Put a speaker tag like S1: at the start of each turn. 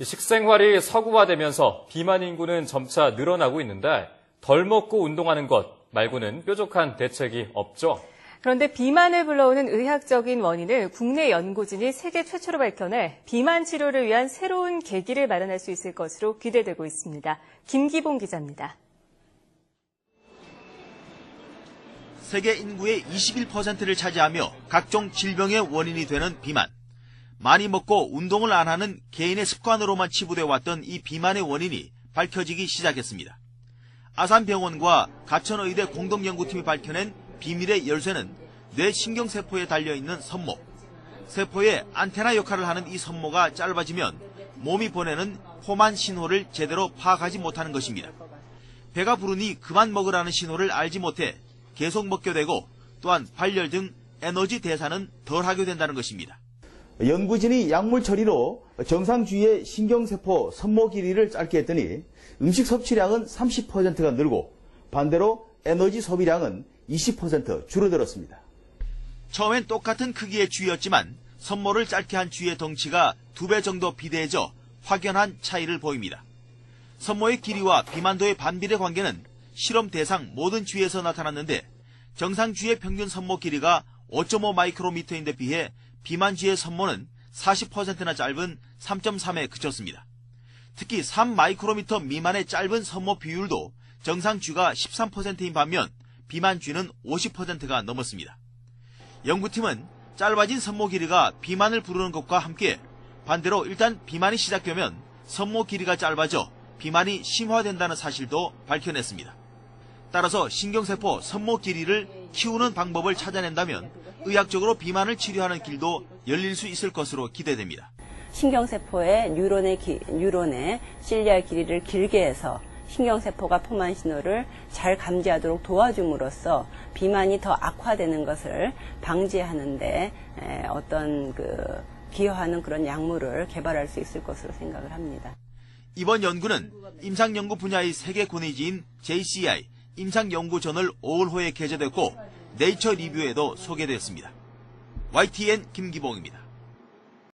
S1: 식생활이 서구화되면서 비만 인구는 점차 늘어나고 있는데 덜 먹고 운동하는 것 말고는 뾰족한 대책이 없죠.
S2: 그런데 비만을 불러오는 의학적인 원인을 국내 연구진이 세계 최초로 밝혀내 비만 치료를 위한 새로운 계기를 마련할 수 있을 것으로 기대되고 있습니다. 김기봉 기자입니다.
S3: 세계 인구의 21%를 차지하며 각종 질병의 원인이 되는 비만. 많이 먹고 운동을 안 하는 개인의 습관으로만 치부돼 왔던 이 비만의 원인이 밝혀지기 시작했습니다. 아산병원과 가천의대 공동연구팀이 밝혀낸 비밀의 열쇠는 뇌 신경세포에 달려있는 선모. 세포의 안테나 역할을 하는 이 선모가 짧아지면 몸이 보내는 호만 신호를 제대로 파악하지 못하는 것입니다. 배가 부르니 그만 먹으라는 신호를 알지 못해 계속 먹게 되고 또한 발열 등 에너지 대사는 덜 하게 된다는 것입니다.
S4: 연구진이 약물 처리로 정상 주위의 신경세포 선모 길이를 짧게 했더니 음식 섭취량은 30%가 늘고 반대로 에너지 소비량은 20% 줄어들었습니다.
S3: 처음엔 똑같은 크기의 쥐였지만 선모를 짧게 한 쥐의 덩치가 두 배 정도 비대해져 확연한 차이를 보입니다. 선모의 길이와 비만도의 반비례 관계는 실험 대상 모든 쥐에서 나타났는데 정상 쥐의 평균 선모 길이가 5.5 마이크로미터인데 비해 비만 쥐의 선모는 40%나 짧은 3.3에 그쳤습니다. 특히 3 마이크로미터 미만의 짧은 선모 비율도 정상 쥐가 13%인 반면 비만 쥐는 50%가 넘었습니다. 연구팀은 짧아진 선모 길이가 비만을 부르는 것과 함께 반대로 일단 비만이 시작되면 선모 길이가 짧아져 비만이 심화된다는 사실도 밝혀냈습니다. 따라서 신경세포 선모 길이를 키우는 방법을 찾아낸다면 의학적으로 비만을 치료하는 길도 열릴 수 있을 것으로 기대됩니다.
S5: 신경세포의 뉴런의, 기- 뉴런의 실리아 길이를 길게 해서 신경세포가 포만 신호를 잘 감지하도록 도와줌으로써 비만이 더 악화되는 것을 방지하는데 에, 어떤 그 기여하는 그런 약물을 개발할 수 있을 것으로 생각을 합니다.
S3: 이번 연구는 임상연구 분야의 세계 권위지인 JCI 임상연구저널 5월호에 게재됐고 네이처 리뷰에도 소개됐습니다. YTN 김기봉입니다.